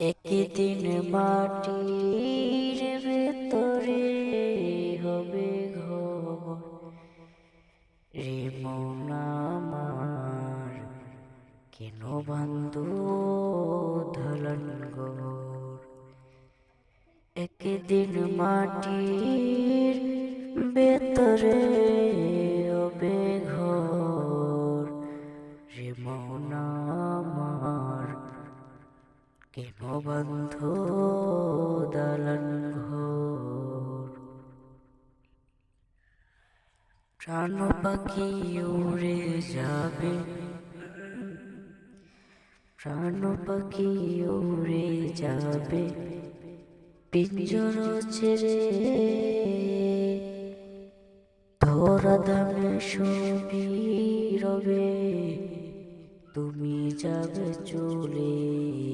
একদিন মাটির ভেতরে হবে ঘর, রে মন আমার কেন বান্ধু ধলন ঘর? একদিন মাটির ভেতরে কেন বন্ধ দালান ঘর? প্রাণ পাখি উড়ে যাবে। প্রাণ পাখি উড়ে যাবে। পিঞ্জর ছেড়ে ধরা দামে সবই রবে। তুমি যাবে চলে